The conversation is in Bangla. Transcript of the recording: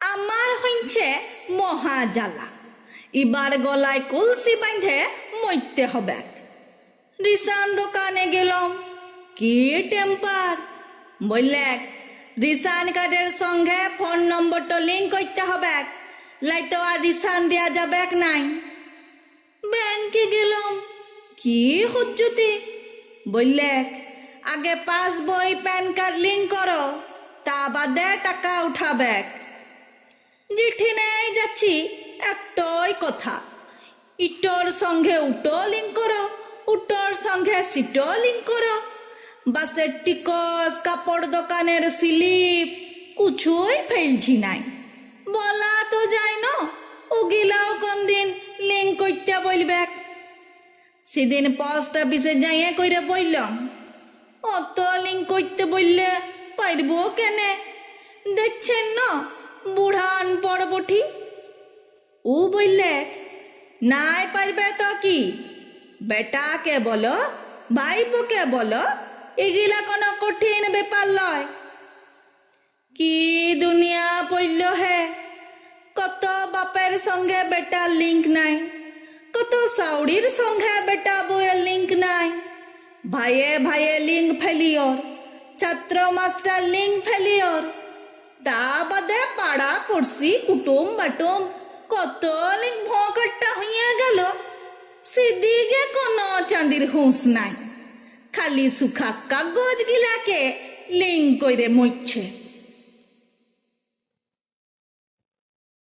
আমার হইছে মহাজালা। এবার গলায় কলসি বাঁধে মরতে হবে। রিসান দোকানে গেলাম। কি টেম্পার? বললে, রিসান কার্ডের সঙ্গে ফোন নম্বরটা লিঙ্ক করতে হবে। লাইতো আর রিসান দেওয়া যাবে নাই। ব্যাংকে গেলাম। কি হজ্জুতি? বললে, আগে পাস বই প্যান কার্ড লিঙ্ক করো। তা বাদে টাকা উঠাবে। চিঠি নেই যাচ্ছি একটাই কথা। ইটর সঙ্গে উটো লিঙ্ক করো, উটোর সঙ্গে সিটো লিঙ্ক করো। বাসের টিকস, কাপড় দোকানের স্লিপ, কুছুই ফেলছি নাই। বলা তো যায় না ওগিলাও কোন দিন লিঙ্ক করতে বলবে সেদিন পোস্ট অফিসে যাইয়া কইরে বললাম অত লিঙ্ক করতে বললে পারব কেনে? দেখছেন না বুড়ান পরবঠি। ও বললে, নাই পারবে তো কি? বেটা বেটাকে বলো, ভাইপোকে বলো, এগুলা কোনো কঠিন ব্যাপার লয়। কি দুনিয়া পড়ল হে? কত বাপের সঙ্গে বেটা লিঙ্ক নাই। কত সাউরির সঙ্গে বেটা বইয়ের লিঙ্ক নাই। ভাইয়ে ভাইয়ে লিঙ্ক ফেলিওর ছাত্র মাস্টার লিঙ্ক ফেলিওর তা বাদে পাড়া করছি কুটুম বাটুম কত লিঙ্ক ভকটটা হইয়া গেল সেদিকে কোনো চাঁদির হুঁস নাই খালি সুখা কাগজ গিলাকে লিঙ্ক কইরে মরছে